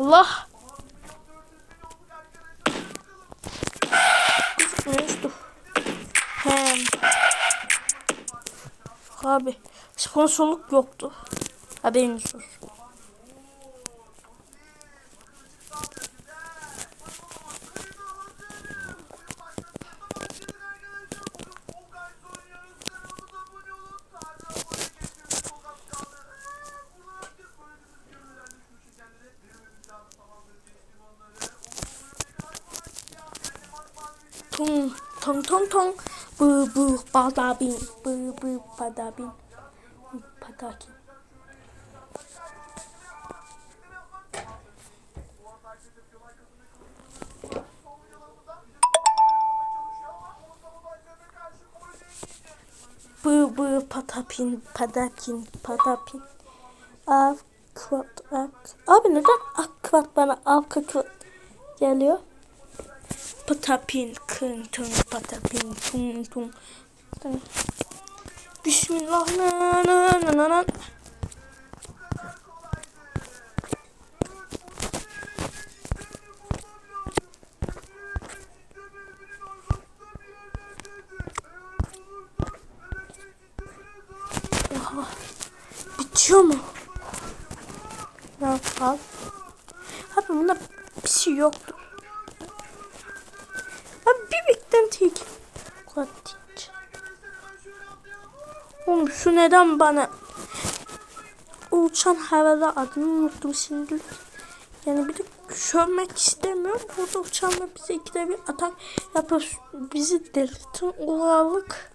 Allah. Düştü. Hem. Abi sponsorluk yoktu. Haberiniz olsun. Tung tung tung bu bu badabin bu bu badabin patakin. Bu bu patapin patapin patapin. Av kvat ak. Abi neden akvat bana akvat geliyor? Patapin kın tın patapin tung tung. tung. Bismillah na na na na na. Oha. Bitiyor mu? Ne yapalım? Abi bunda bir şey yoktu. Abi tek. Katit. Oğlum şu neden bana uçan havada adını unuttum şimdi. Yani bir de sövmek istemiyorum. Burada uçanla bize ikide bir atak yapar. Bizi delirtin oğlalık.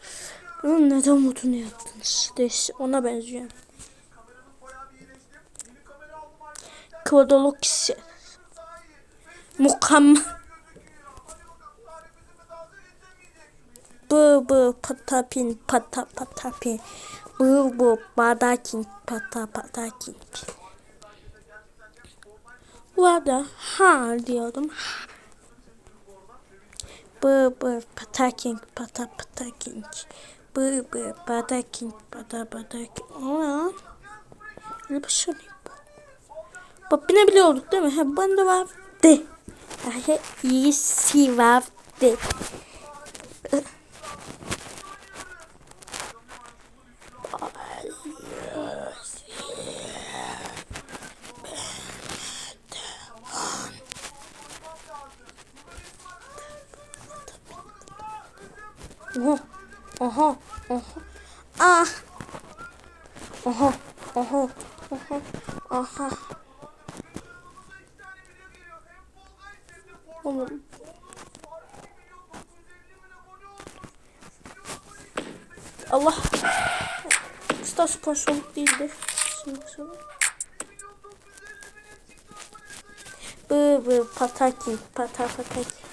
Bunun neden modunu yaptınız? Değişti. Ona benziyor. Kvodolokisi. Mukam. Bu bu patapin pata patapin. Bu bu badakin pata patakin. Arada ha diyordum. Bu bu patakin pata patakin. Bu bu patakin pata patakin. Aa. Ne başarıyım bu? Bak binebiliyorduk değil mi? Bende var. De. Ha, iyisi var. De. Oha. Oha. Oha. Ah. Oha. Oha. Oha. Aha. Oğlum. Allah. Star sponsorluk değildi. Şimdi sonra. Bu bu patakin pata patakin.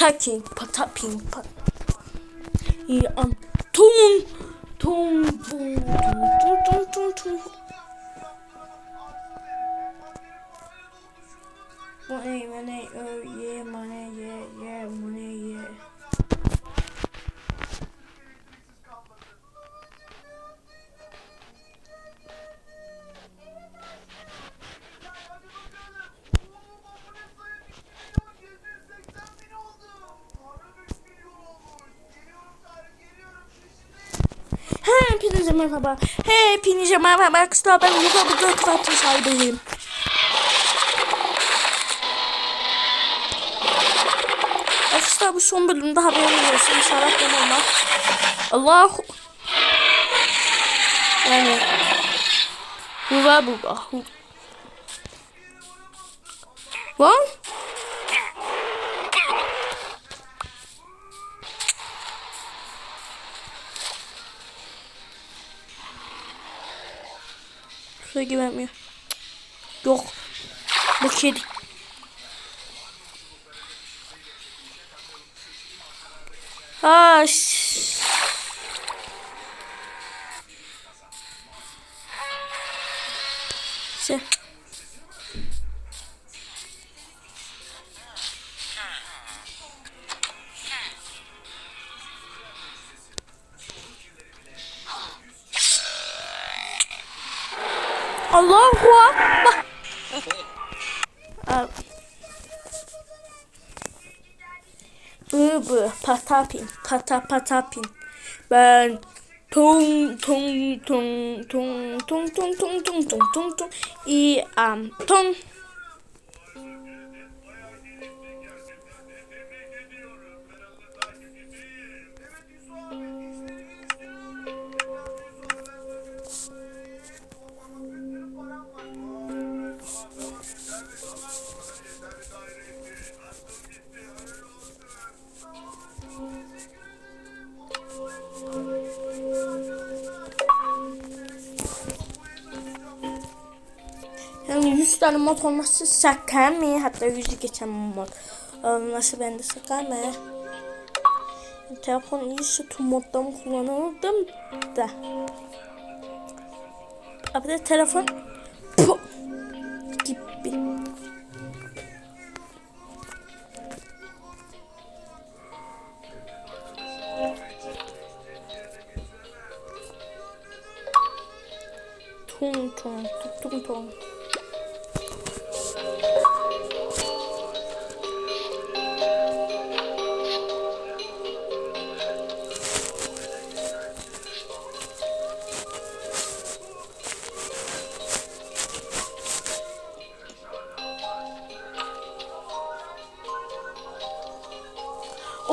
Patakin patapin pat. İyi an. Tum tum tum tum tum tum tum. Money money oh yeah money yeah merhaba. Hepinize merhaba arkadaşlar. Ben Yuga bu dört fatih sahibiyim. Arkadaşlar bu son bölümde haberiniz olsun. İnşallah ben. Allah. Yani. Yuga bu. Lan. Suya güvenmiyor. Yok. Bu kedi. Ha. Al. Bı patapin pata patapin. Ben tung tung tung tung tung tung tung tung tung tung i am tung. 100 tane mod olması sakame hatta 100'ü geçen mod olması bende sakame. Telefon iyisi tüm moddan kullanıldım da. Abi de telefon Puh. gibi. Tum tum tum tum tum.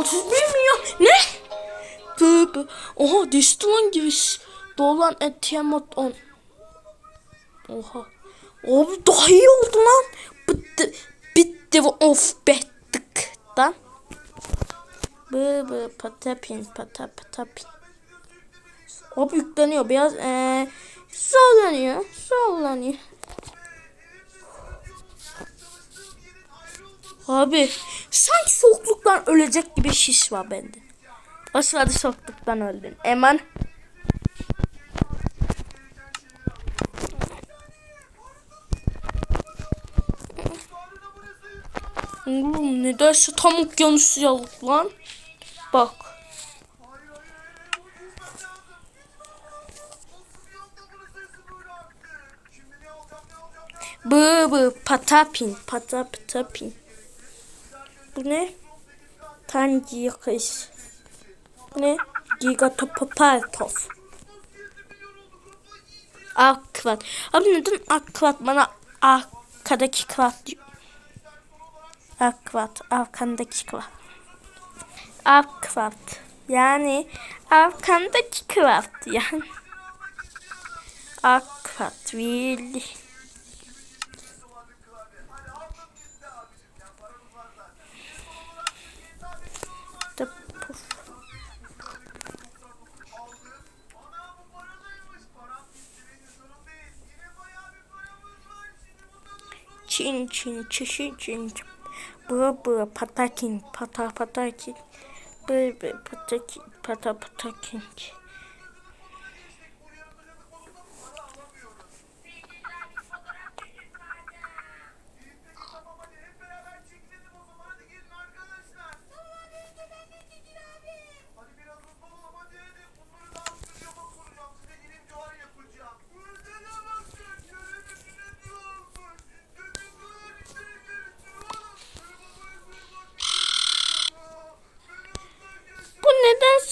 31 milyon. Ne? Böbö. Oha Destan gibi. Dolan Etiemot 10. Oha. Abi daha iyi oldu lan. Bitti. Bitti bu of bettik. Lan. Böbö patapin pata patapin. Hop yükleniyor. Biraz ee, sallanıyor. Sallanıyor. Abi sanki soğukluktan ölecek gibi şiş var bende. Asıl adı soğukluktan öldün. Eman. Oğlum nedense tam okyanus yalık lan. Bak. Bu bu patapin pata patapin. Bu ne? Tangi kız. Bu ne? Gigatopapatov. Akvat. Abi neden akvat bana arkadaki kvat diyor? Akvat. Arkandaki kvat. Akvat. Yani arkandaki kvat yani. Akvat. Villi. Çin çin çişi çin. Bu bu patakin pata patakin. Bu bu patakin pata patakin.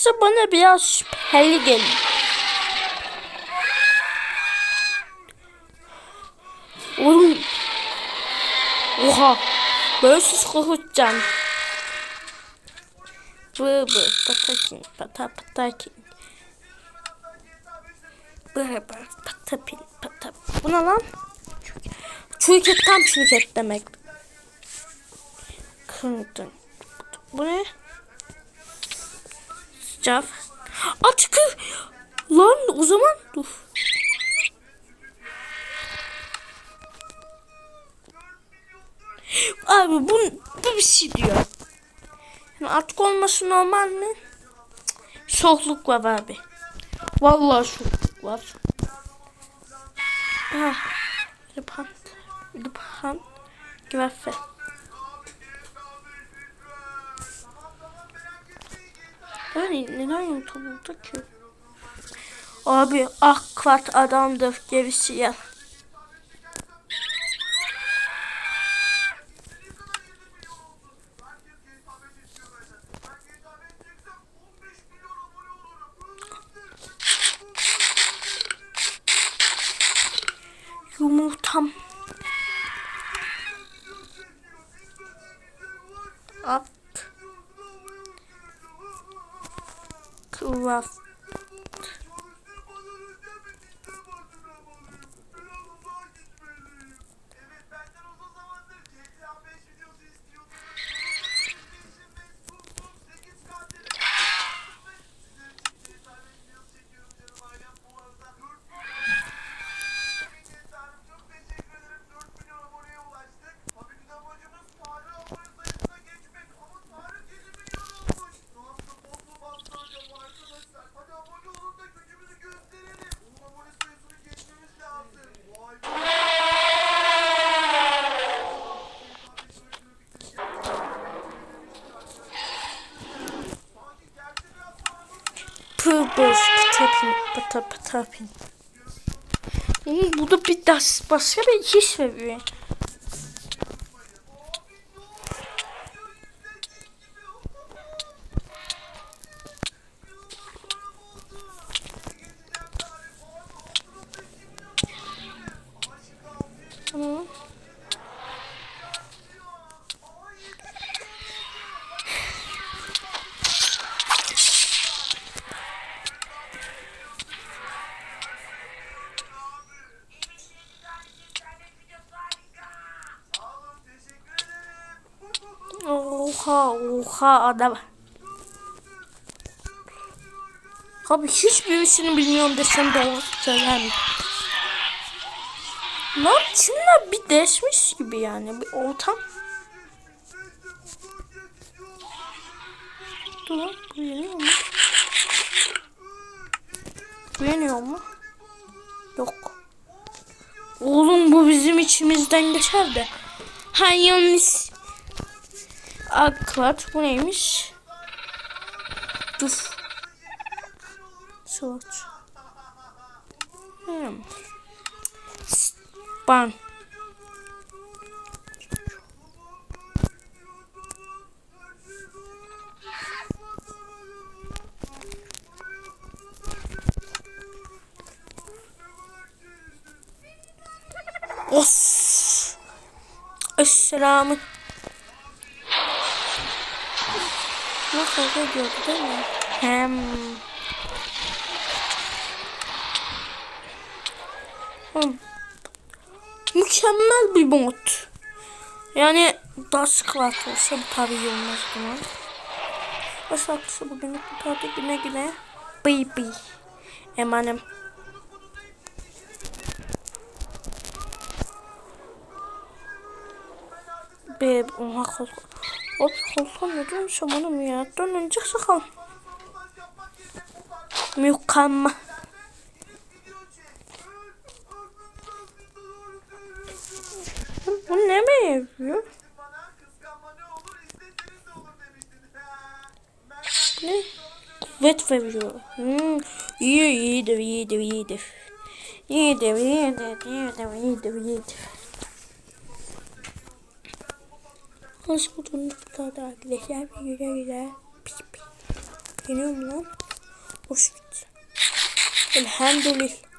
açıkçası bana biraz şüpheli geliyor. Oğlum. Oha. Böyle sus korkutacağım. Bı bı patakin pata patakin. Bı bı patapin pata. Bu ne lan? Çürüket tam çürüket demek. Kırdın. Bu ne? Sıcak. Açık. Lan o zaman dur. Abi bu, bu bir şey diyor. Yani açık olması normal mi? Cık, Soğukluk var abi. Vallahi soğukluk var. Ah. Lütfen. Lütfen. Güvefe. Yani neden yutuldu ki? Abi akvat adamdır gerisi ya. rough. Pırbız. Patapin. Pata patapin. Hmm, bu da bir das, başka bir his veriyor. Oha oha adam. Abi hiçbirisini bilmiyorum desem doğru söylerim. Lan Çinler bir değişmiş gibi yani bir ortam. Dur lan bu yeniyor mu? Bu yeniyor mu? Yok. Oğlum bu bizim içimizden geçer de. Ha yanlış. Akvat bu neymiş? Dur. Swatch. Hmm. Ban. Of. Esselamu. Kavga ediyordu değil mi? Hem. Oğlum, Mükemmel bir mod. Yani daha sık olsa bu tabii iyi olmaz buna. Başka arkadaşlar bugünlük bu tabi güne güne. Bıy bıy. Emanem. Be, oha kol. Hop koltuğa ne dönüşüm oğlum ya? Dönünce sakal. Mükemmel. Bu ne mi yapıyor? Ne? Kuvvet veriyor. Hmm. İyi, iyidir, iyidir, iyidir. İyidir, iyidir, iyidir, iyidir, iyidir. Hoş bulduk burada arkadaşlar. Güle güle. Pip pip. Geliyor mu lan? Hoş git. Elhamdülillah.